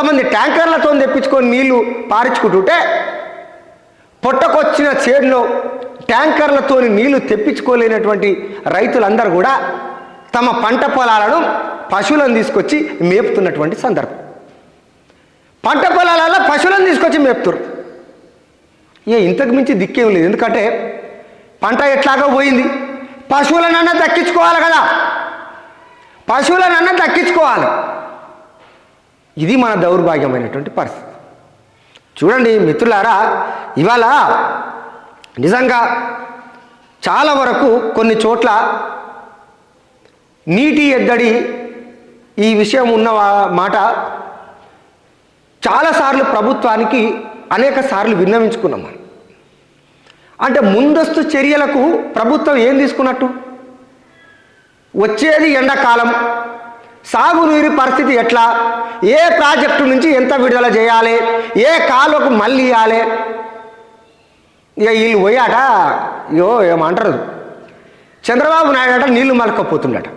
కొంతమంది ట్యాంకర్లతో తెప్పించుకొని నీళ్ళు పారించుకుంటుంటే పొట్టకొచ్చిన చేడులో ట్యాంకర్లతో నీళ్ళు తెప్పించుకోలేనటువంటి రైతులందరూ కూడా తమ పంట పొలాలను పశువులను తీసుకొచ్చి మేపుతున్నటువంటి సందర్భం. పంట పొలాలలో పశువులను తీసుకొచ్చి మేపుతారు. ఇక ఇంతకు మించి దిక్కేం లేదు. ఎందుకంటే పంట ఎట్లాగో పోయింది. పశువులనన్నా దక్కించుకోవాలి కదా. పశువులనన్నా దక్కించుకోవాలి. ఇది మన దౌర్భాగ్యమైనటువంటి పరిస్థితి. చూడండి మిత్రులారా ఇవాళ నిజంగా చాలా వరకు కొన్ని చోట్ల నీటి ఎద్దడి ఈ విషయం ఉన్న మాట చాలాసార్లు ప్రభుత్వానికి అనేక సార్లు విన్నవించుకున్నాం మనం. అంటే ముందస్తు చర్యలకు ప్రభుత్వం ఏం తీసుకున్నట్టు? వచ్చేది ఎండాకాలం సాగునీరు పరిస్థితి ఎట్లా? ఏ ప్రాజెక్టు నుంచి ఎంత విడుదల చేయాలి? ఏ కాలువకు మళ్ళీ ఇవ్వాలి? ఇక వీళ్ళు పోయాట. ఇగో ఏమంటారు? చంద్రబాబు నాయుడు అట నీళ్ళు మలుక్కపోతుండట.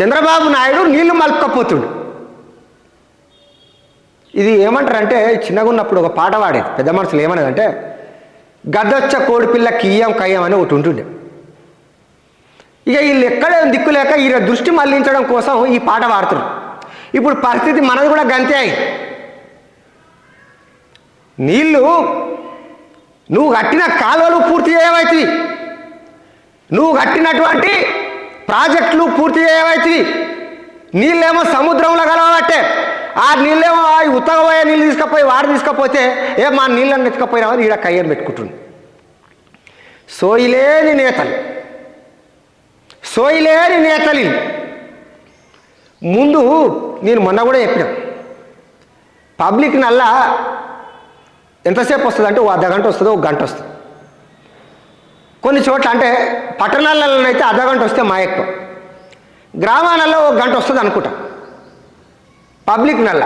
చంద్రబాబు నాయుడు నీళ్ళు మలుక్కపోతుండు. ఇది ఏమంటారంటే చిన్నగా ఉన్నప్పుడు ఒక పాట పాడేది. పెద్ద మనుషులు ఏమన్నదంటే గద్దొచ్చ కోడిపిల్ల కియ్యం కయ్యం అని ఒకటి ఉంటుండే. ఇక వీళ్ళు ఎక్కడ దిక్కు లేక ఈ దృష్టి మళ్ళించడం కోసం ఈ పాట పాడుతున్నారు. ఇప్పుడు పరిస్థితి మనది కూడా గంతే అయి. నీళ్ళు నువ్వు కట్టిన కాలువలు పూర్తి చేయవైతివి. నువ్వు కట్టినటువంటి ప్రాజెక్టులు పూర్తి చేయవైతివి. నీళ్ళేమో సముద్రంలో కలవబట్టే. ఆ నీళ్ళేమో ఆ ఉత్తగపోయే నీళ్ళు తీసుకపోయి వాడు తీసుకపోతే ఏ మా నీళ్ళని ఎత్తుకపోయినామని ఈడ కయ్యని పెట్టుకుంటుంది సోయిలేని నేతలు. సోయిలేని నేతలు ముందు నేను మొన్న కూడా చెప్పిన. పబ్లిక్ నల్లా ఎంతసేపు వస్తుంది అంటే ఓ అర్ధ గంట వస్తుంది ఒక గంట వస్తుంది. కొన్ని చోట్ల అంటే పట్టణాలలోనైతే అర్ధగంట అర్ధ గంట వస్తే మా ఎక్కువ గ్రామాలలో ఒక గంట వస్తుంది అనుకుంటా. పబ్లిక్ నల్ల.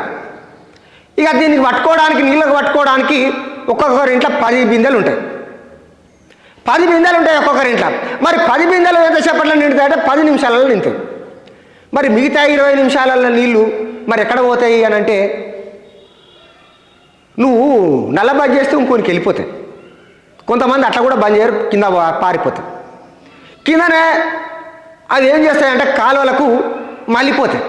ఇక దీనికి పట్టుకోవడానికి నీళ్ళకు పట్టుకోవడానికి ఒక్కొక్కరి ఇంట్లో పది బిందెలు ఉంటాయి. పది బిందెలు ఉంటాయి ఒక్కొక్కరి ఇంట్లో. మరి పది బిందెలు ఎంతసేపట్లో నిండుతాయంటే పది నిమిషాలలో నింతాయి మరి మిగతా ఇరవై నిమిషాలలో నీళ్ళు మరి ఎక్కడ పోతాయి అని అంటే నువ్వు నల్ల బంద్ చేస్తే ఇంకోనికి వెళ్ళిపోతాయి. కొంతమంది అట్లా కూడా బంద్ చేయరు కింద పారిపోతాయి. కిందనే అవి ఏం చేస్తాయంటే కాలువలకు మళ్ళీపోతాయి